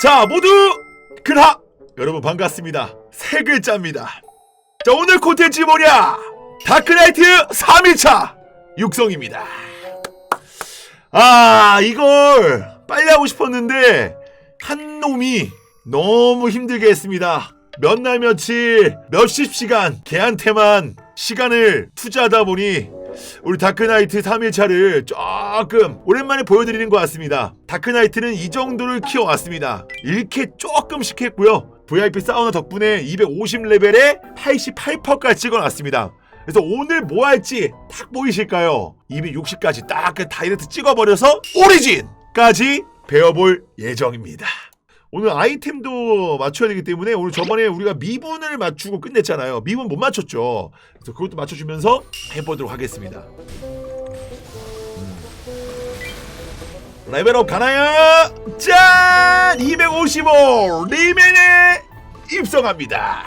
자 모두 근하! 여러분 반갑습니다. 세 글자입니다. 자 오늘 콘텐츠 뭐냐? 다크나이트 3일차 육성입니다. 아 이걸 빨리 하고 싶었는데 한 놈이 너무 힘들게 했습니다. 몇 날 며칠 몇십 시간 걔한테만 시간을 투자하다 보니 우리 다크나이트 3일차를 조금 오랜만에 보여드리는 것 같습니다. 다크나이트는 이 정도를 키워왔습니다. 이렇게 조금씩 했고요. VIP 사우나 덕분에 250레벨에 88%까지 찍어놨습니다. 그래서 오늘 뭐 할지 딱 보이실까요? 260까지 딱그 다이렉트 찍어버려서 오리진까지 배워볼 예정입니다. 오늘 아이템도 맞춰야 되기 때문에 오늘 저번에 우리가 미분을 맞추고 끝냈잖아요. 미분 못 맞췄죠. 그래서 그것도 맞춰주면서 해보도록 하겠습니다. 음. 레벨업 가나요? 짠! 255 리맨에 입성합니다.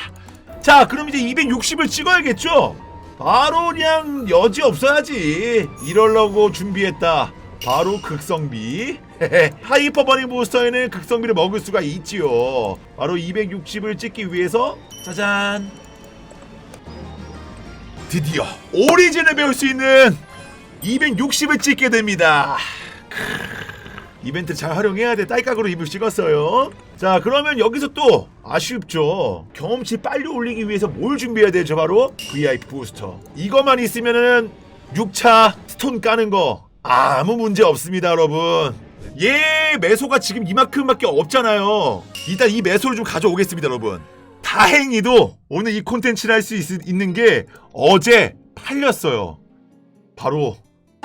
자, 그럼 이제 260을 찍어야겠죠? 바로 그냥 여지 없어야지. 이러려고 준비했다. 바로 극성비. 하이퍼 버닝 부스터에는 극성비를 먹을 수가 있지요. 바로 260을 찍기 위해서 짜잔. 드디어 오리진을 배울 수 있는 260을 찍게 됩니다. 이벤트 잘 활용해야 돼. 딸깍으로 입을 찍었어요. 자, 그러면 여기서 또 아쉽죠. 경험치 빨리 올리기 위해서 뭘 준비해야 되죠? 바로 VIP 부스터. 이것만 있으면은 6차 스톤 까는 거 아무 문제 없습니다, 여러분. 얘 매소가 지금 이만큼밖에 없잖아요. 일단 이 매소를 좀 가져오겠습니다, 여러분. 다행히도 오늘 이 콘텐츠를 할 수 있는 게 어제 팔렸어요. 바로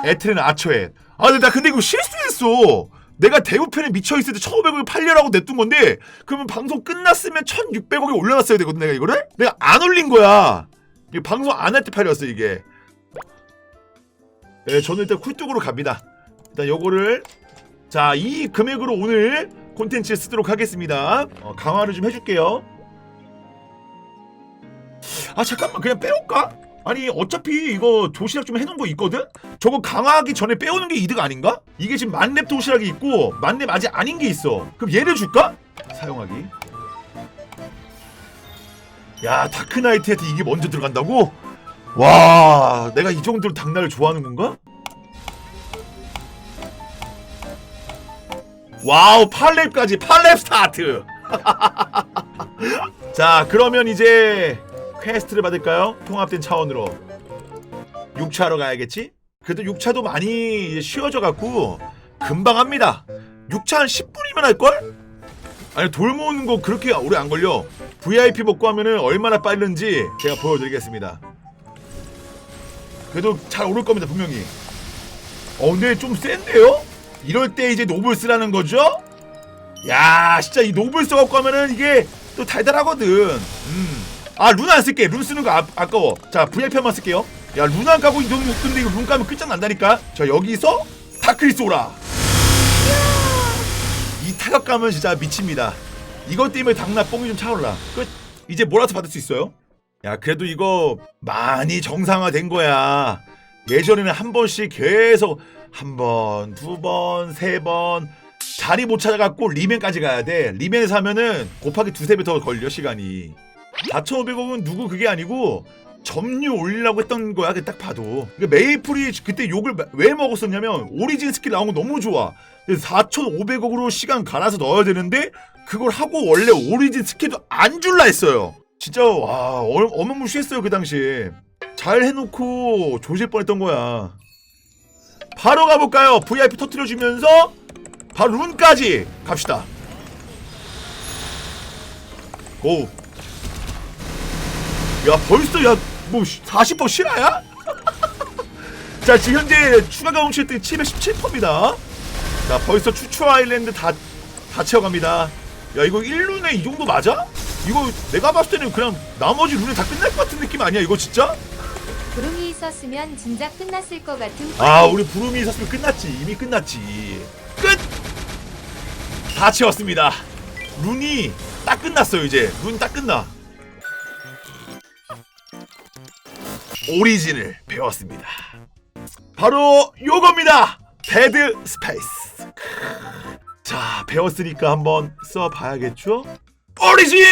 에트렌 아처에. 아, 근데 나 근데 이거 실수했어. 내가 대우편에 미쳐있을 때 1500원에 팔려라고 냈던 건데, 그러면 방송 끝났으면 1600원에 올려놨어야 되거든, 내가 이거를? 내가 안 올린 거야. 이게 방송 안 할 때 팔렸어, 이게. 네, 저는 일단 쿨뚝으로 갑니다. 일단 요거를, 자, 이 금액으로 오늘 콘텐츠에 쓰도록 하겠습니다. 어, 강화를 좀 해줄게요. 아, 잠깐만, 그냥 빼올까? 아니 어차피 이거 도시락 좀 해놓은 거 있거든? 저거 강화하기 전에 빼오는 게 이득 아닌가? 이게 지금 만렙 도시락이 있고 만렙 아직 아닌 게 있어 그럼 얘를 줄까? 사용하기 야 다크나이트한테 이게 먼저 들어간다고? 와 내가 이 정도로 닭날을 좋아하는 건가? 와우 8렙까지 8렙 스타트 자 그러면 이제 퀘스트를 받을까요? 통합된 차원으로 6차로 가야겠지? 그래도 6차도 많이 쉬워져 갖고 금방 합니다 6차 한 10분이면 할걸? 아니 돌 모으는 거 그렇게 오래 안 걸려 VIP 먹고 하면은 얼마나 빠른지 제가 보여드리겠습니다 그래도 잘 오를 겁니다 분명히 어 근데 좀 센데요? 이럴 때 이제 노블 쓰라는 거죠? 야 진짜 이 노블 써갖고 하면은 이게 또 달달하거든. 음. 아룬안 쓸게. 룬 쓰는 거 아, 아까워. 자 VIP 한번 쓸게요. 야룬안 까고 이동 근데 이거 룬 까면 끝장난다니까? 자 여기서 다크리스 오라. 이 타격감은 진짜 미칩니다. 이것 때문에 당나 뽕이 좀 차올라. 끝. 이제 몰아서 받을 수 있어요? 야 그래도 이거 많이 정상화된 거야. 예전에는 한 번씩 계속 한 번, 두 번, 세 번. 자리 못 찾아갖고 리맨까지 가야 돼. 리맨에서 하면은 곱하기 두세 배 더 걸려 시간이. 4,500원은 누구 그게 아니고 점유 올리려고 했던 거야 그 딱 봐도. 그러니까 메이플이 그때 욕을 왜 먹었었냐면 오리진 스킬 나온 거 너무 좋아. 4,500억으로 시간 갈아서 넣어야 되는데 그걸 하고 원래 오리진 스킬도 안 줄라 했어요. 진짜 와 어- 어마무시했어요 그 당시에. 잘 해놓고 조질 뻔했던 거야 바로 가볼까요 VIP 터트려주면서 바로 룬까지 갑시다 고야 벌써 야뭐 40% 실화야? 자 지금 현재 추가 경험치 때 717%입니다 자 벌써 추추 아일랜드 다, 다 채워갑니다 야 이거 1룬에 이 정도 맞아? 이거 내가 봤을 때는 그냥 나머지 룬에 다 끝날 것 같은 느낌 아니야 이거 진짜? 구름이 있었으면 진작 끝났을 것 같은 아 우리 부름이 있었으면 끝났지. 이미 끝났지. 끝! 다 채웠습니다. 룬이 딱 끝났어요 이제. 룬 딱 끝나. 오리진을 배웠습니다. 바로 요겁니다. 데드 스페이스 자 배웠으니까 한번 써봐야겠죠? 오리진!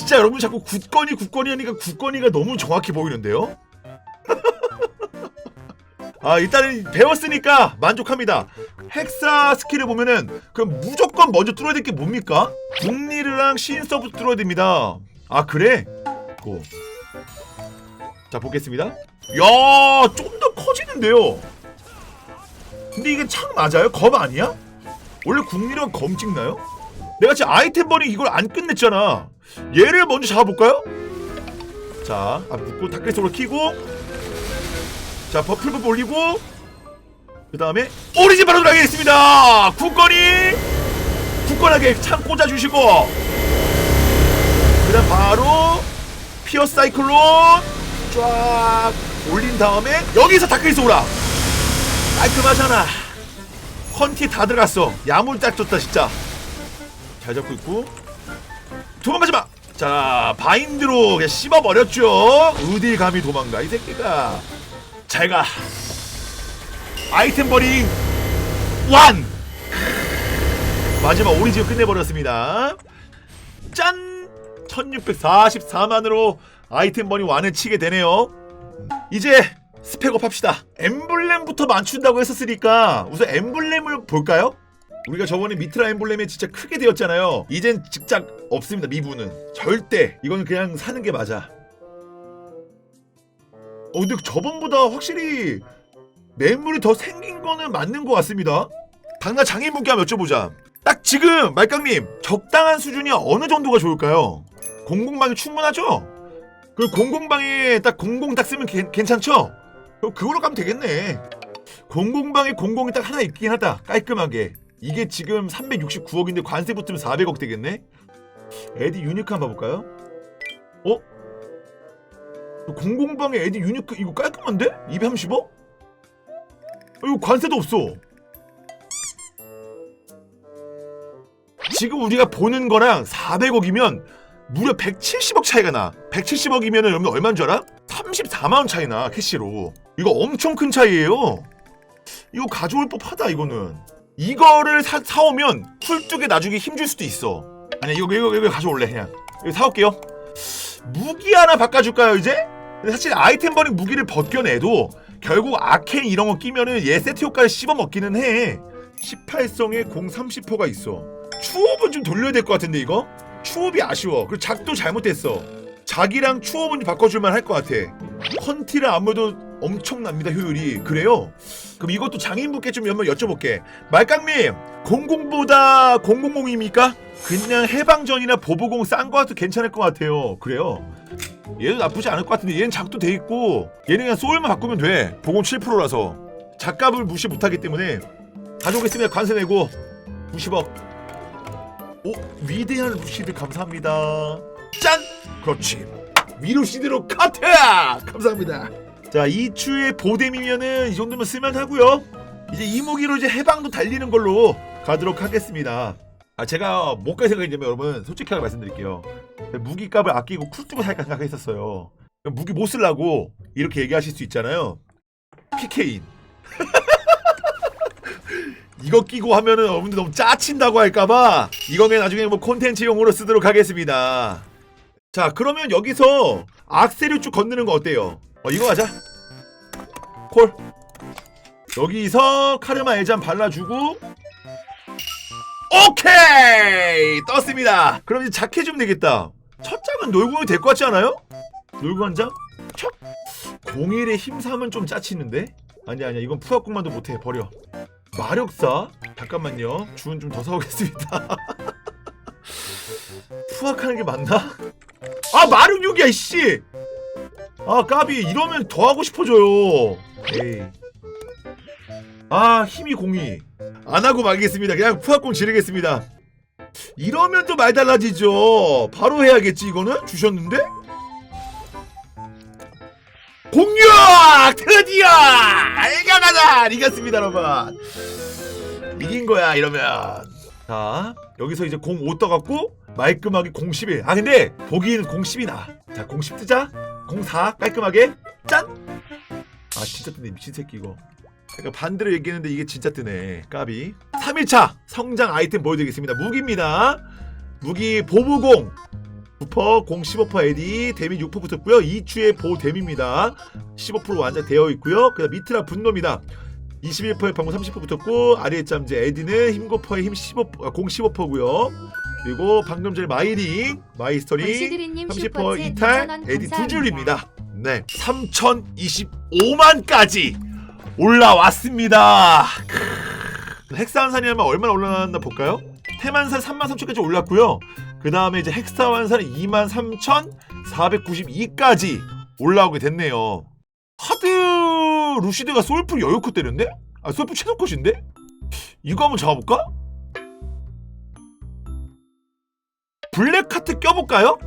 진짜 여러분 자꾸 굳건이 굳건이 하니까 굳건이가 너무 정확해 보이는데요? 아 일단은 배웠으니까 만족합니다. 헥사 스킬을 보면은 그럼 무조건 먼저 뚫어야 될 게 뭡니까? 북리르랑 신서부터 뚫어야 됩니다. 아 그래? 고. 자 보겠습니다. 야, 좀 더 커지는데요. 근데 이게 창 맞아요? 검 아니야? 원래 국리랑 검 찍나요? 내가 지금 아이템 버닝 이걸 안 끝냈잖아. 얘를 먼저 잡아볼까요? 자, 아, 묶고 닭글 속으로 키고, 자, 버플법 올리고, 그 다음에 오리진 바로 들어가겠습니다. 굳건히, 굳건하게 창 꽂아주시고, 그 다음 바로 피어 사이클론 쫙 올린 다음에 여기서 닭글 쏘라. 깔끔하잖아. 컨티 다 들어갔어. 야물딱 줬다 진짜. 잘 잡고 있고 도망가지 마. 자 바인드로 그냥 씹어버렸죠. 어딜 감히 도망가 이 새끼가. 잘 가. 아이템 버링 완. 마지막 오리지오 끝내버렸습니다. 짠! 1644만으로 아이템 버닝 완을 치게 되네요. 이제 스펙업 합시다. 엠블렘부터 맞춘다고 했었으니까 우선 엠블렘을 볼까요? 우리가 저번에 미트라 엠블렘에 진짜 크게 되었잖아요. 이젠 직작 없습니다. 미부는 절대 이건 그냥 사는 게 맞아. 어 근데 저번보다 확실히 매물이 더 생긴 거는 맞는 것 같습니다. 당나 장애인분께 한번 여쭤보자. 딱 지금 말깡님 적당한 수준이 어느 정도가 좋을까요? 공공방이 충분하죠? 그 공공방에 딱 공공 딱 쓰면 괜- 괜찮죠? 그- 그걸로 가면 되겠네. 공공방에 공공이 딱 하나 있긴 하다. 깔끔하게. 이게 지금 369억인데 관세 붙으면 400억 되겠네. 에디 유니크 한번 봐볼까요? 어? 그 공공방에 에디 유니크 이거 깔끔한데? 230억? 어, 이거 관세도 없어. 지금 우리가 보는 거랑 400억이면 무려 170억 차이가 나. 170억이면 여러분 얼마인 줄 알아? 34만 원 차이나 캐시로. 이거 엄청 큰 차이예요. 이거 가져올 법하다 이거는. 이거를 사, 사오면 쿨뚝에 나중에 힘줄 수도 있어. 아니야 이거 이거 이거 가져올래 그냥. 이거 사올게요. 무기 하나 바꿔줄까요 이제? 근데 사실 아이템 버닝 무기를 벗겨내도 결국 아켄 이런 거 끼면은 얘 세트 효과를 씹어 먹기는 해. 18성에 공 30호가 있어. 추업은 좀 돌려야 될 것 같은데 이거? 추업이 아쉬워. 그리고 작도 잘못됐어. 작이랑 추업은 바꿔줄만 할 것 같아. 컨티를 아무래도 엄청납니다 효율이. 그래요? 그럼 이것도 장인분께 좀 한번 여쭤볼게. 말깡님, 00보다 000입니까? 그냥 해방전이나 보보공 싼거 같도 괜찮을 것 같아요. 그래요? 얘도 나쁘지 않을 것 같은데 얘는 작도 돼 있고 얘는 그냥 소울만 바꾸면 돼. 보공 7%라서 작값을 무시 못하기 때문에 가져오겠습니다. 관세 내고 90억. 오 위대한 루시드 감사합니다. 짠! 그렇지. 위루시드로 카트! 감사합니다. 자 이추의 보뎀이면은 이 정도면 쓸만하고요. 이제 이 무기로 이제 해방도 달리는 걸로 가도록 하겠습니다. 아 제가 못 갈 생각이냐면 여러분 솔직하게 말씀드릴게요. 무기 값을 아끼고 쿨뚝을 살까 생각했었어요. 무기 못 쓰려고 이렇게 얘기하실 수 있잖아요. PK인. 이거 끼고 하면은 여러분들 너무 짜친다고 할까봐 이거는 나중에 뭐 콘텐츠용으로 쓰도록 하겠습니다. 자 그러면 여기서 악세를 쭉 건드는 거 어때요? 어 이거 하자. 콜. 여기서 카르마 애잔 발라주고 오케이 떴습니다. 그럼 이제 작해 주면 되겠다. 첫 장은 놀궁이 될 것 같지 않아요? 놀궁 한 장? 첫 공일의 힘삼은 좀 짜치는데? 아니야 아니야 이건 푸악궁만도 못해 버려. 마력사? 잠깐만요. 주은 좀 더 사오겠습니다. 푸악하는 게 맞나? 아 마력 6이야 이씨. 아 까비 이러면 더 하고 싶어져요. 에이. 아 힘이 공이 안 하고 말겠습니다. 그냥 푸악공 지르겠습니다. 이러면 또 말 달라지죠. 바로 해야겠지 이거는 주셨는데. 공격 드디어 알가가다 이겼습니다 여러분. 이긴 거야 이러면. 자 여기서 이제 공 5 떠갖고 말끔하게 공 11. 아 근데 보기에는 공 10이 나. 자공 10 뜨자. 공 4 깔끔하게. 짠. 아 진짜 뜨네 미친 새끼 이거. 그러니까 반대로 얘기했는데 이게 진짜 뜨네. 까비. 3일차 성장 아이템 보여드리겠습니다. 무기입니다. 무기 보부공. 부퍼 공 15% AD 데미 6% 붙었고요. 2추의 보호 데미입니다. 15% 완전 되어 있고요. 그다음 미트라 분노입니다 21%에 방금 30% 붙었고 아리에 짬제 에디는 힘고퍼에 힘 15, 아, 공 15%고요 그리고 방금 전에 마이링 마이스터링 원시드리님 30% 슈퍼챗 이탈 2,000원 에디 두. 줄입니다. 네, 3025만까지 올라왔습니다. 크으. 헥사환산이 하면 얼마나 올라왔나 볼까요? 태만산 3만 3천까지 올랐고요. 그 다음에 이제 헥사환산이 2만 3,492까지 올라오게 됐네요. 하드 루시드가 솔풀 여유코 때렸는데? 아 솔풀 최소컷인데? 이거 한번 잡아볼까? 블랙카트 껴볼까요?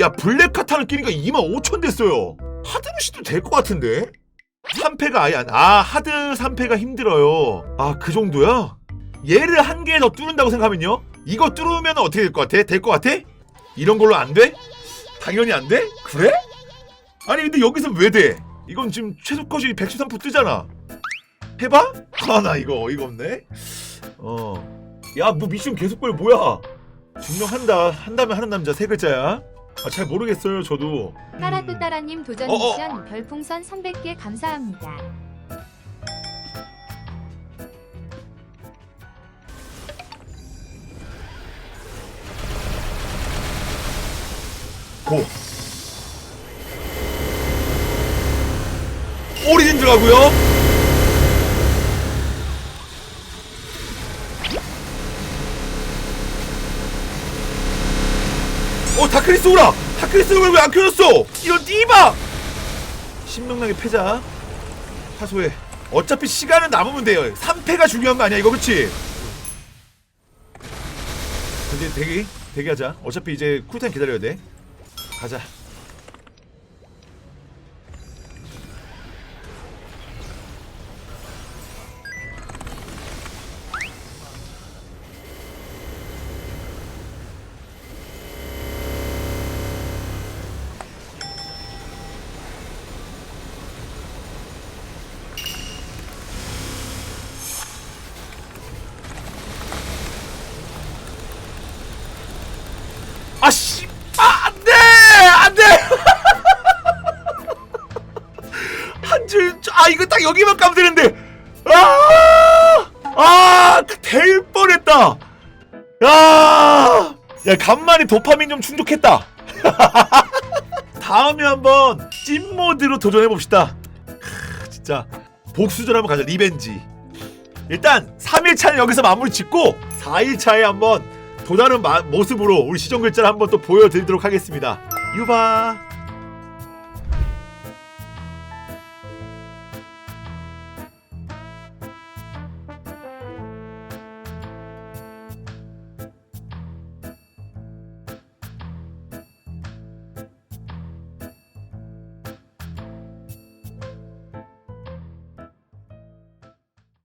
야 블랙카트 하나 끼니까 2만 5천 됐어요 하드 루시도 될 것 같은데 3패가 아예 안, 아 하드 3패가 힘들어요 아 그 정도야? 얘를 한 개 더 뚫는다고 생각하면요 이거 뚫으면 어떻게 될 것 같아? 될 것 같아? 이런 걸로 안 돼? 당연히 안 돼? 그래? 아니 근데 여기서 왜 돼? 이건 지금 최소컷이 113% 뜨잖아 해봐? 아 나 이거 어이가 없네 어 야 뭐 미션 계속 걸 뭐야 증명한다 한다면 하는 남자 세 글자야 아, 잘 모르겠어요 저도 음. 따라뚜따라님 도전 어, 어. 미션 별풍선 300개 감사합니다. 고 오리진 들어가고요? 어 다크리스 오라! 다크리스를 왜안 켜졌어? 이런 띠바! 신명나게 패자. 하소해. 어차피 시간은 남으면 돼요. 3패가 중요한 거 아니야 이거 그치? 이제 대기 대기하자. 어차피 이제 쿨타임 기다려야 돼. 가자 이거 딱 여기만 까면 되는데. 아아될 뻔했다. 야 야 간만에 도파민 좀 충족했다. 다음에 한번 찐 모드로 도전해 봅시다. 진짜. 복수전 한번 가자 리벤지. 일단 3일차는 여기서 마무리 짓고 4일차에 한번 또 다른 마- 모습으로 우리 시정 글자를 한번 또 보여드리도록 하겠습니다. 유바.